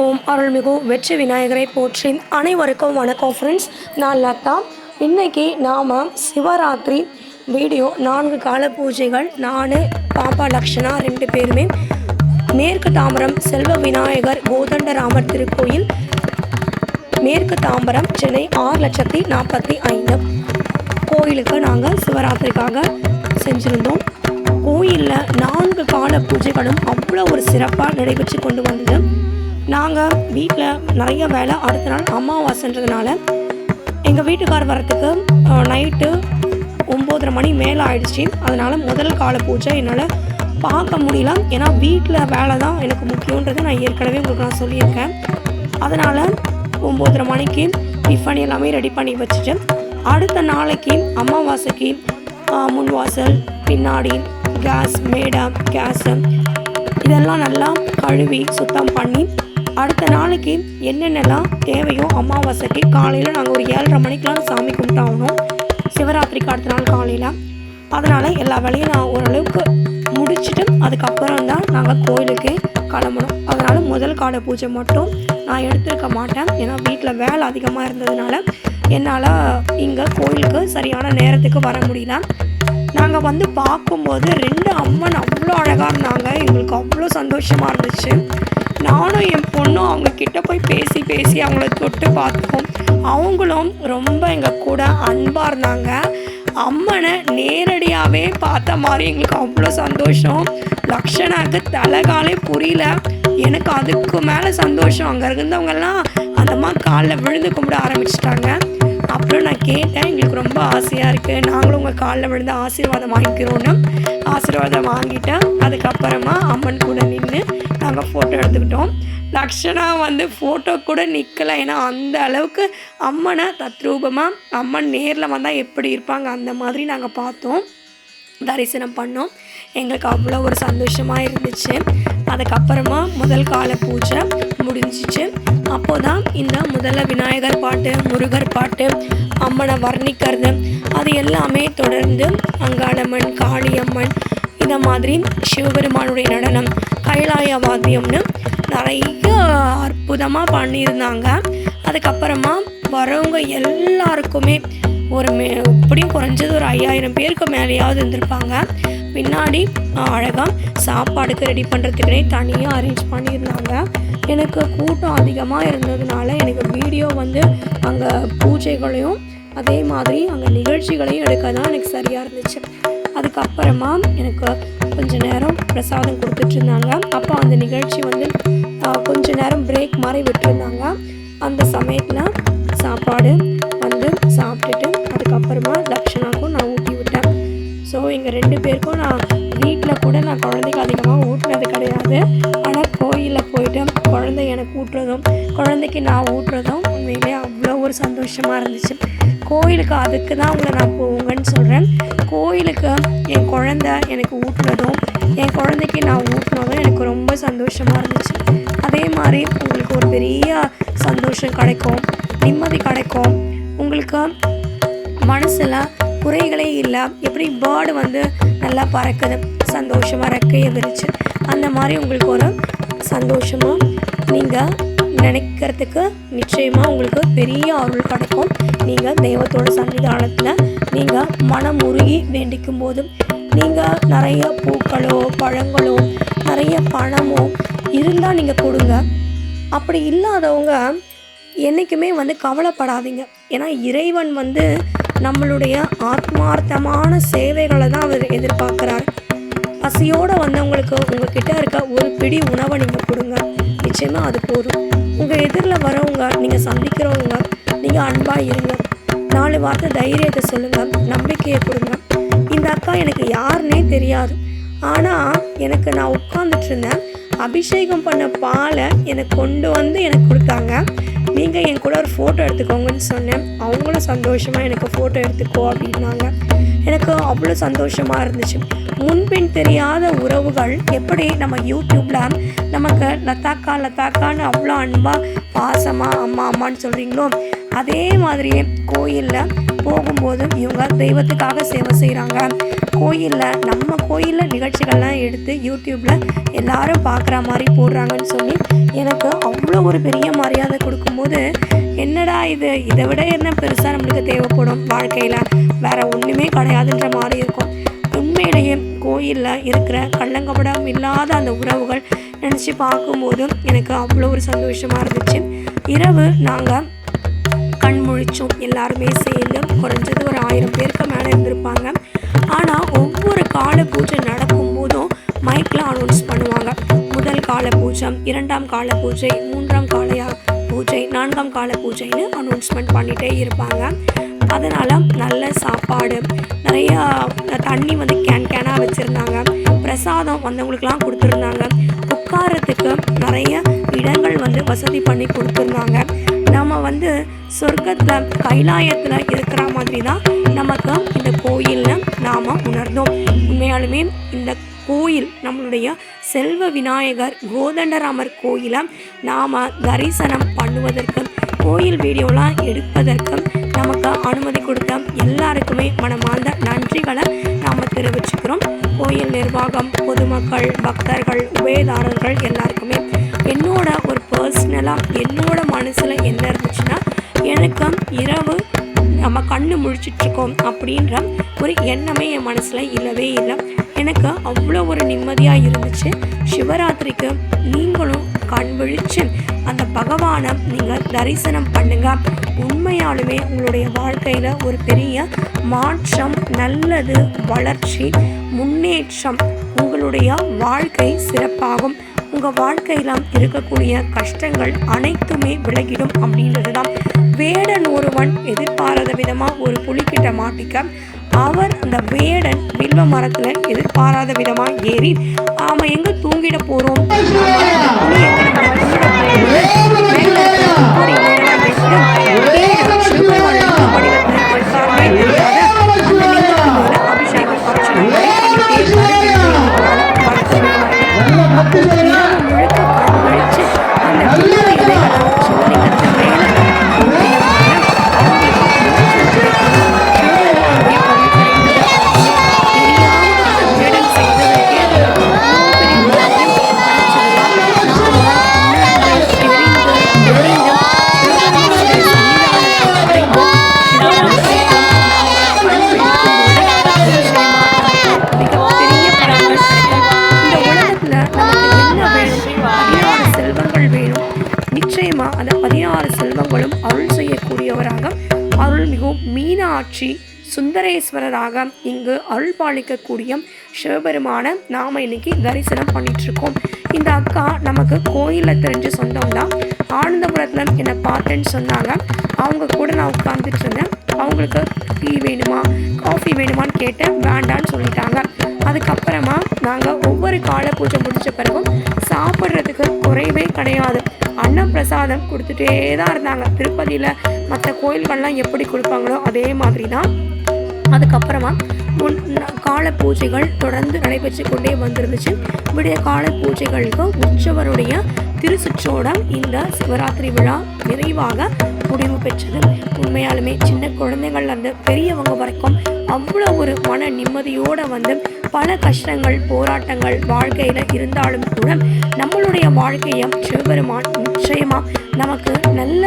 ஓம் அருள்மிகு வெற்றி விநாயகரை போற்றி அனைவருக்கும் வணக்கம் ஃப்ரெண்ட்ஸ் நான் லதா. இன்னைக்கு நாம் சிவராத்திரி வீடியோ நான்கு கால பூஜைகள். நான் பாப்பா லக்ஷனா ரெண்டு பேருமே மேற்கு தாம்பரம் செல்வ விநாயகர் கோதண்டராமர் திருக்கோயில். மேற்கு தாம்பரம் சென்னை ஆறு லட்சத்தி நாற்பத்தி ஐந்து கோயிலுக்கு நாங்கள் சிவராத்திரிக்காக செஞ்சுருந்தோம் கோயிலில் நான்கு கால பூஜைகளும் அவ்வளோ ஒரு சிறப்பாக நடைபெற்று கொண்டு வந்தது. நாங்கள் வீட்டில் நிறைய வேலை அடுத்த நாள் அமாவாசைன்றதுனால எங்கள் வீட்டுக்கார் வரத்துக்கு நைட்டு ஒம்போதரை மணி மேலே ஆயிடுச்சு. அதனால் முதல் கால பூஜை என்னால் பார்க்க முடியல. ஏன்னா வீட்டில் வேலை தான் எனக்கு முக்கியன்றதை நான் ஏற்கனவே உங்களுக்கு நான் சொல்லியிருக்கேன். அதனால் ஒம்போதரை மணிக்கு டிஃபன் எல்லாமே ரெடி பண்ணி வச்சுட்டு அடுத்த நாளைக்கு அமாவாசைக்கு முன்வாசல் பின்னாடி கேஸ் மேடை கேஸு இதெல்லாம் நல்லா கழுவி சுத்தம் பண்ணி அடுத்த நாளைக்கு என்னென்னலாம் தேவையோ அமாவாசைக்கு காலையில் நாங்கள் ஒரு ஏழரை மணிக்கெலாம் சாமி கும்பிட்டாகணும். சிவராத்திரிக்கு அடுத்த நாள் காலையில். அதனால் எல்லா வேலையும் நான் ஓரளவுக்கு முடிச்சுட்டு அதுக்கப்புறம் தான் நாங்கள் கோயிலுக்கு கிளம்பணும். அதனால் முதல் காடை பூஜை மட்டும் நான் எடுத்திருக்க மாட்டேன். ஏன்னா வீட்டில் வேலை அதிகமாக இருந்ததுனால என்னால் இங்கே கோயிலுக்கு சரியான நேரத்துக்கு வர முடியல. நாங்கள் வந்து பார்க்கும்போது ரெண்டு அம்மன் அவ்வளோ அழகாக இருந்தாங்க. எங்களுக்கு அவ்வளோ சந்தோஷமாக இருந்துச்சு. பொண்ணும் அவங்க கிட்ட போய் பேசி பேசி அவங்கள தொட்டு பார்த்தோம் அவங்களும் ரொம்ப எங்கள் கூட அன்பாக இருந்தாங்க. அம்மனை நேரடியாகவே பார்த்த மாதிரி எங்களுக்கு அவ்வளோ சந்தோஷம். லக்ஷனாக்கு தலைகாலே புரியல. எனக்கு அதுக்கு மேலே சந்தோஷம். அங்கே இருந்தவங்கெல்லாம் அந்த மாதிரி காலில் விழுந்து கும்பிட ஆரம்பிச்சிட்டாங்க. அப்புறம் நான் கேட்டேன் எங்களுக்கு ரொம்ப ஆசையாக இருக்குது நாங்களும் உங்கள் காலில் விழுந்து ஆசீர்வாதம் வாங்கிக்கிறோன்னு ஆசீர்வாதம் வாங்கிட்டேன். அதுக்கப்புறமா அம்மன் கூட நின்று நாங்கள் ஃபோட்டோ எடுத்துக்கிட்டோம். லக்ஷனா வந்து ஃபோட்டோ கூட நிற்கலை ஏன்னா அந்த அளவுக்கு அம்மனை தத்ரூபமாக அம்மன் நேரில் வந்தால் எப்படி இருப்பாங்க அந்த மாதிரி நாங்கள் பார்த்தோம். தரிசனம் பண்ணோம். எங்களுக்கு அவ்வளோ ஒரு சந்தோஷமாக இருந்துச்சு. அதுக்கப்புறமா முதல் கால பூஜை முடிஞ்சிச்சு. அப்போ தான் இந்த முதல்ல விநாயகர் பாட்டு முருகர் பாட்டு அம்மனை வர்ணிக்கிறது அது எல்லாமே தொடர்ந்து அங்காளம்மன் காளியம்மன் இந்த மாதிரி சிவபெருமானுடைய நடனம் கைலாய வாத்தியம்னு நிறைய அற்புதமாக பண்ணியிருந்தாங்க. அதுக்கப்புறமா வரவங்க எல்லாருக்குமே ஒரு மே எப்படியும் குறைஞ்சது ஒரு ஐயாயிரம் பேருக்கு மேலேயாவது இருந்திருப்பாங்க. பின்னாடி அழகாக சாப்பாடுக்கு ரெடி பண்ணுறதுக்குனே தனியாக அரேஞ்ச் பண்ணியிருந்தாங்க. எனக்கு கூட்டம் அதிகமாக இருந்ததுனால எனக்கு வீடியோ வந்து அங்கே பூஜைகளையும் அதே மாதிரி அங்கே நிகழ்ச்சிகளையும் எடுக்க தான் எனக்கு சரியாக இருந்துச்சு. அதுக்கப்புறமா எனக்கு கொஞ்ச நேரம் பிரசாதம் கொடுத்துட்டு இருந்தாங்க அப்போ அந்த நிகழ்ச்சி வந்து கொஞ்ச நேரம் பிரேக் மாதிரி விட்டுருந்தாங்க. அந்த சமயத்தில் சாப்பாடு வந்து சாப்பிட்டுட்டு அதுக்கப்புறமா தக்ஷனாக்கும் நான் ஊட்டி விட்டேன். ஸோ எங்கள் ரெண்டு பேருக்கும் நான் வீட்டில் கூட நான் குழந்தைக்கு அதிகமாக ஊட்டினது கிடையாது. ஆனால் கோயிலில் போயிட்டு குழந்தை எனக்கு ஊட்டுறதும் குழந்தைக்கு நான் ஊட்டுறதும் உண்மையிலே அவ்வளோ ஒரு சந்தோஷமாக இருந்துச்சு. கோயிலுக்கு அதுக்கு தான் உங்களை நான் போங்கன்னு சொல்கிறேன் கோயிலுக்கு என் குழந்த எனக்கு ஊட்டுறதும் என் குழந்தைக்கு நான் ஊட்டினதும் எனக்கு ரொம்ப சந்தோஷமாக இருந்துச்சு. அதே மாதிரி உங்களுக்கு ஒரு பெரிய சந்தோஷம் கிடைக்கும் நிம்மதி கிடைக்கும். உங்களுக்கு மனசில் குறைகளே இல்லை எப்படி பேர்டு வந்து நல்லா பறக்குது சந்தோஷமாக ரெக்கையை விரிச்சு அந்த மாதிரி உங்களுக்கு ஒரு சந்தோஷமாக நீங்கள் நினைக்கிறதுக்கு நிச்சயமாக உங்களுக்கு பெரிய அருள் கிடைக்கும். நீங்கள் தெய்வத்தோட சன்னிதானத்தில் நீங்கள் மனம் உருகி வேண்டிக்கும் போதும் நீங்கள் நிறைய பூக்களோ பழங்களோ நிறைய பணமோ இருந்தால் நீங்கள் கொடுங்க. அப்படி இல்லாதவங்க என்றைக்குமே வந்து கவலைப்படாதீங்க. ஏன்னா இறைவன் வந்து நம்மளுடைய ஆத்மார்த்தமான சேவைகளை தான் அவர் எதிர்பார்க்குறாரு. பசியோடு வந்தவங்களுக்கு உங்ககிட்ட இருக்க ஒரு பிடி உணவை நீங்கள் கொடுங்க. நிச்சயமாக அது போதும். உங்கள் எதிரில் வரவங்க நீங்கள் சந்திக்கிறவங்க நீங்கள் அன்பாக இருங்க. நாலு வார்த்தை தைரியத்தை சொல்லுங்கள் நம்பிக்கையை கொடுங்க. இந்த அக்கா எனக்கு யாருன்னே தெரியாது. ஆனால் எனக்கு நான் உட்காந்துட்டு இருந்தேன். அபிஷேகம் பண்ண பாலை எனக்கு கொண்டு வந்து எனக்கு கொடுத்தாங்க. நீங்கள் என் கூட ஒரு ஃபோட்டோ எடுத்துக்கோங்கன்னு சொன்னேன். அவங்களும் சந்தோஷமாக எனக்கு ஃபோட்டோ எடுத்துக்கோ அப்படின்னாங்க. எனக்கு அவ்வளோ சந்தோஷமாக இருந்துச்சு. முன்பின் தெரியாத உறவுகள் எப்படி நம்ம யூடியூப்பில் நமக்கு லத்தாக்கா லத்தாக்கான்னு அவ்வளோ அன்பாக பாசமாக அம்மா அம்மான்னு சொல்கிறீங்களோ அதே மாதிரியே கோயிலில் போகும்போது இவங்க தெய்வத்துக்காக சேவை செய்கிறாங்க கோயிலில் நம்ம கோயிலில் நிகழ்ச்சிகள்லாம் எடுத்து யூடியூப்பில் எல்லாரும் பார்க்குற மாதிரி போடுறாங்கன்னு சொல்லி எனக்கு அவ்வளோ ஒரு பெரிய மரியாதை கொடுக்கும்போது என்னடா இது? இதை விட என்ன பெருசாக நம்மளுக்கு தேவைப்படும் வாழ்க்கையில்? வேறு ஒன்றுமே கிடையாதுன்ற மாதிரி இருக்கும். உண்மையிலேயே கோயிலில் இருக்கிற கள்ளங்கபடம் இல்லாத அந்த உறவுகள் நினச்சி பார்க்கும்போது எனக்கு அவ்வளோ ஒரு சந்தோஷமாக இருந்துச்சு. இரவு நாங்கள் கண் முழிச்சோம். எல்லாருமே சேர்ந்து குறைஞ்சது ஒரு ஆயிரம் பேருக்கு மேலே இருந்திருப்பாங்க. ஆனால் ஒவ்வொரு கால பூஜை நடக்கும் போதும் மைக்கில் அனௌன்ஸ் பண்ணுவாங்க. முதல் கால பூஜை இரண்டாம் கால பூஜை மூன்றாம் காலையாக பூஜை நான்காம் கால பூஜைன்னு அனௌன்ஸ்மெண்ட் பண்ணிகிட்டே இருப்பாங்க. அதனால் நல்ல சாப்பாடு நிறையா தண்ணி வந்து கேன் கேனாக வச்சுருந்தாங்க. பிரசாதம் வந்தவங்களுக்குலாம் கொடுத்துருந்தாங்க. உட்காரத்துக்கு நிறைய இடங்கள் வந்து வசதி பண்ணி கொடுத்துருந்தாங்க. நம்ம வந்து சொர்க்கத்தில் கைலாயத்தில் இருக்கிற மாதிரி தான் நமக்கு இந்த கோயிலில் நாம் உணர்ந்தோம். உண்மையாலுமே இந்த கோயில் நம்மளுடைய செல்வ விநாயகர் கோதண்டராமர் கோயிலை நாம் தரிசனம் பண்ணுவதற்கு கோயில் வீடியோலாம் எடுப்பதற்கும் நமக்கு அனுமதி கொடுத்த எல்லாருக்குமே மனமார்ந்த நன்றிகளை நாம் தெரிவிச்சுக்கிறோம். கோயில் நிர்வாகம் பொதுமக்கள் பக்தர்கள் உபயதாரர்கள் எல்லாருக்குமே என்னோட ஒரு பர்சனலாக என்னோட மனசில் என்ன இருந்துச்சுன்னா எனக்கு இரவு நம்ம கண்ணு முழிச்சிட்ருக்கோம் அப்படின்ற ஒரு எண்ணமே என் மனசில் இல்லவே இல்லை. எனக்கு அவ்வளோ ஒரு நிம்மதியாக இருந்துச்சு. சிவராத்திரிக்கு நீங்களும் கண் விழிச்சு அந்த பகவானை நீங்கள் தரிசனம் பண்ணுங்க. உண்மையாலுமே உங்களுடைய வாழ்க்கையில் ஒரு பெரிய மாற்றம் நல்லது வளர்ச்சி முன்னேற்றம் உங்களுடைய வாழ்க்கை சிறப்பாகும். உங்கள் வாழ்க்கையில் இருக்கக்கூடிய கஷ்டங்கள் அனைத்துமே விலகிடும் அப்படின்றது தான் வேடன் ஒருவன் எதிர்பாராத விதமாக ஒரு புலிக்கிட்ட மாட்டிக்க அவர் அந்த வேடன் வில்வ மரத்தில் எதிர்பாராத விதமாக ஏறி அவன் எங்கே தூங்கிட போகிறோம் புலி எங்கே நம்மளை தூங்கிட போகுது? மேல மீனாட்சி சுந்தரேஸ்வரராக இங்கு அருள் பாலிக்கக்கூடிய சிவபெருமான நாம இன்னைக்கு தரிசனம் பண்ணிகிட்ருக்கோம் இந்த அக்கா நமக்கு கோயிலில் தெரிஞ்ச சொந்தம் தான் ஆனந்தபுரத்தில் என்னை பார்த்தேன்னு சொன்னாங்க. அவங்க கூட நான் உட்காந்துட்டு இருந்தேன். அவங்களுக்கு டீ வேணுமா காஃபி வேணுமான்னு கேட்டேன். வேண்டான்னு சொல்லிட்டாங்க. அதுக்கப்புறமா நாங்கள் ஒவ்வொரு கால பூஜை முடிச்ச பிறகும் சாப்பிட்றதுக்கு குறைவே கிடையாது. அன்னப்பிரசாதம் கொடுத்துட்டே தான் இருந்தாங்க. திருப்பதியில் மற்ற கோயில்கள்லாம் எப்படி கொடுப்பாங்களோ அதே மாதிரி தான் அதுக்கப்புறமா முன் கால பூஜைகள் தொடர்ந்து நடைபெற்று கொண்டே வந்திருந்துச்சு. விடிய கால பூஜைகளுக்கு உற்சவருடைய திருசுற்றோடம் இந்த சிவராத்திரி விழா நிறைவாக முடிவு பெற்றது. உண்மையாலுமே சின்ன குழந்தைகள் அந்த பெரியவங்க வரைக்கும் அவ்வளோ ஒரு மன நிம்மதியோடு வந்து பல கஷ்டங்கள் போராட்டங்கள் வாழ்க்கையில் இருந்தாலும் கூட நம்மளுடைய வாழ்க்கையை சிவபெருமான் நிச்சயமாக நமக்கு நல்ல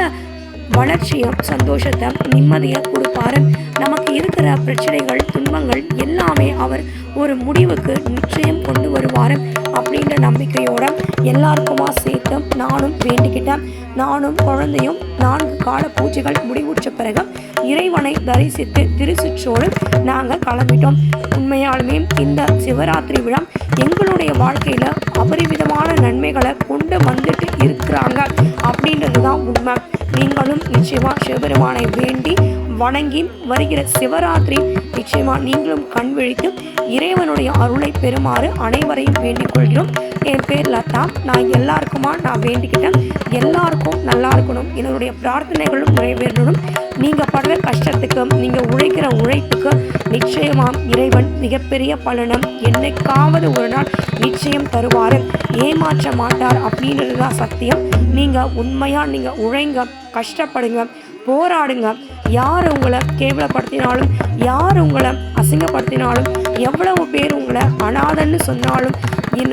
வளர்ச்சியும் சந்தோஷத்தை நிம்மதியை கொடுப்பாரு. நமக்கு இருக்கிற பிரச்சனைகள் துன்பங்கள் எல்லாமே அவர் ஒரு முடிவுக்கு நிச்சயம் கொண்டு வருவார் அப்படின்ற நம்பிக்கையோட எல்லாருக்குமா சேர்த்து நானும் வேண்டிக்கிட்டேன். நானும் குழந்தையும் நான்கு கால பூஜைகள் முடிவுற்ற பிறகு இறைவனை தரிசித்து திருசுற்றோடு நாங்கள் கிளம்பிட்டோம் உண்மையாலுமே இந்த சிவராத்திரி விழா எங்களுடைய வாழ்க்கையில் அபரிவிதமான நன்மைகளை கொண்டு வந்துட்டு இருக்கிறாங்க. அப்படின்றது தான் உண்மை. நீங்களும் நிச்சயமா சிவபெருமானை வேண்டி வணங்கி வருகிற சிவராத்திரி நிச்சயமா நீங்களும் கண் விழித்து இறைவனுடைய அருளை பெறுமாறு அனைவரையும் வேண்டிக் கொள்கிறோம். என் பேர் லதா. நான் எல்லாருக்குமா நான் வேண்டிக்கிட்டேன். எல்லாருக்கும் நல்லா இருக்கணும். என்னுடைய பிரார்த்தனைகளும் நிறைவேறணும். நீங்கள் படுற கஷ்டத்துக்கும் நீங்கள் உழைக்கிற உழைப்புக்கும் நிச்சயமாக இறைவன் மிகப்பெரிய பலனும் என்னைக்காவது ஒரு நாள் நிச்சயம் தருவார். ஏமாற்ற மாட்டார் அப்படின்றது தான் சத்தியம். நீங்கள் உண்மையாக நீங்கள் உழைங்க கஷ்டப்படுங்க போராடுங்க. யார் உங்களை கேவலப்படுத்தினாலும் யார் உங்களை அசிங்கப்படுத்தினாலும் எவ்வளவு பேர் உங்களை அனாதன்னு சொன்னாலும்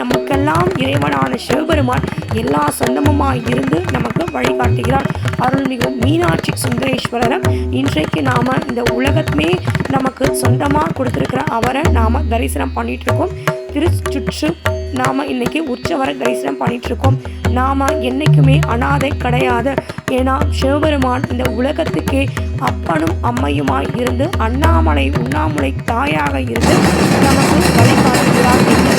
நமக்கெல்லாம் இறைவனான சிவபெருமான் எல்லா சொந்தமுமாக இருந்து நமக்கு வழிகாட்டுகிறார். அருள்மிகு மீனாட்சி சுந்தரேஸ்வரரும் இன்றைக்கு நாம் இந்த உலகத்துமே நமக்கு சொந்தமாக கொடுத்துருக்கிற அவரை நாம் தரிசனம் பண்ணிகிட்ருக்கோம் திருச்சுற்று நாம் இன்றைக்கி உற்சவரை தரிசனம் பண்ணிகிட்ருக்கோம் நாம் என்றைக்குமே அனாதை கிடையாது. ஏன்னா சிவபெருமான் இந்த உலகத்துக்கே அப்பனும் அம்மையுமாய் இருந்து அண்ணாமலை உண்ணாமலை தாயாக இருந்து நமக்கு வழிகாட்டுகிறார்.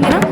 Martín, ¿no?